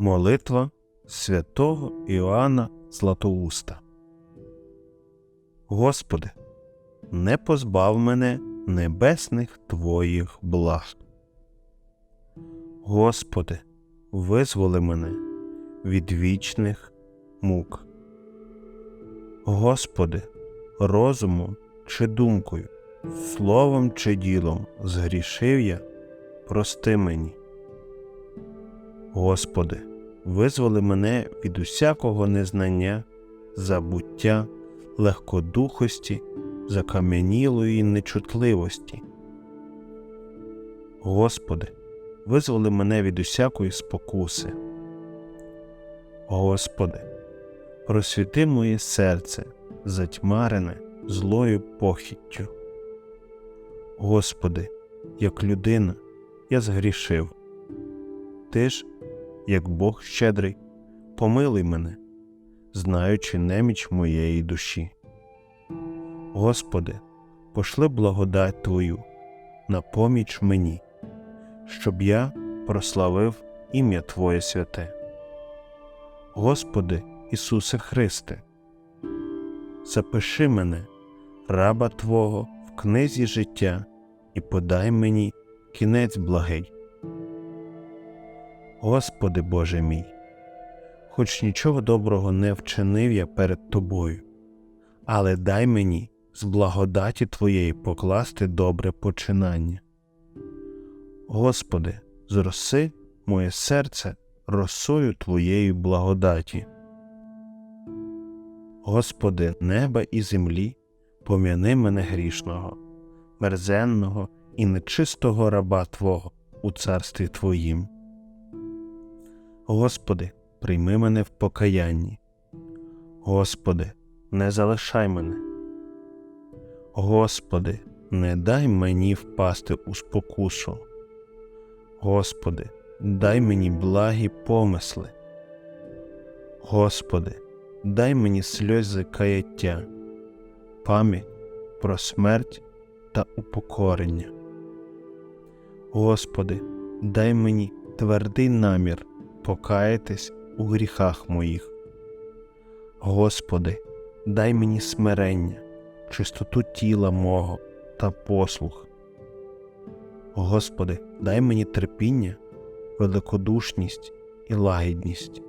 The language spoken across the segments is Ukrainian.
Молитва святого Іоанна Златоуста. Господи, не позбав мене небесних Твоїх благ. Господи, визволи мене від вічних мук. Господи, розумом чи думкою, словом чи ділом згрішив я, прости мені. Господи, визволи мене від усякого незнання, забуття, легкодухості, закам'янілої нечутливості. Господи, визволи мене від усякої спокуси. Господи, просвіти моє серце, затьмарене злою похіттю. Господи, як людина, я згрішив. Ти ж, як Бог щедрий, помилуй мене, знаючи неміч моєї душі. Господи, пошли благодать Твою на поміч мені, щоб я прославив ім'я Твоє святе. Господи Ісусе Христе, запиши мене, раба Твого, в книзі життя, і подай мені кінець благий. Господи Боже мій, хоч нічого доброго не вчинив я перед Тобою, але дай мені з благодаті Твоєї покласти добре починання. Господи, зроси моє серце росою Твоєї благодаті. Господи, неба і землі, пом'яни мене грішного, мерзенного і нечистого раба Твого у царстві Твоїм. Господи, прийми мене в покаянні. Господи, не залишай мене. Господи, не дай мені впасти у спокусу. Господи, дай мені благі помисли. Господи, дай мені сльози каяття, пам'ять про смерть та упокорення. Господи, дай мені твердий намір покаятись у гріхах моїх. Господи, дай мені смирення, чистоту тіла мого та послух. Господи, дай мені терпіння, великодушність і лагідність.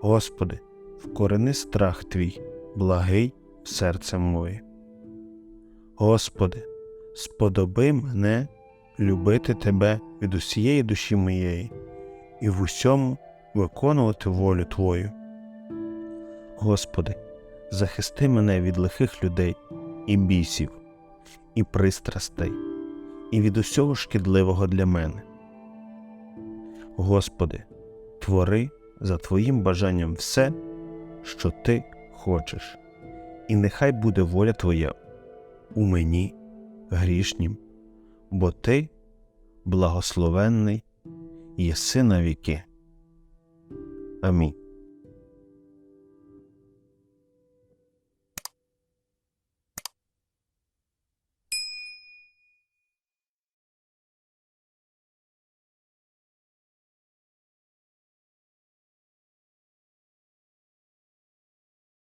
Господи, вкорени страх Твій, благий в серце моє. Господи, сподоби мене любити Тебе від усієї душі моєї і в усьому виконувати волю Твою. Господи, захисти мене від лихих людей і бісів, і пристрастей, і від усього шкідливого для мене. Господи, твори за Твоїм бажанням все, що Ти хочеш, і нехай буде воля Твоя у мені, грішнім, бо Ти благословенний єси на віки. Амінь.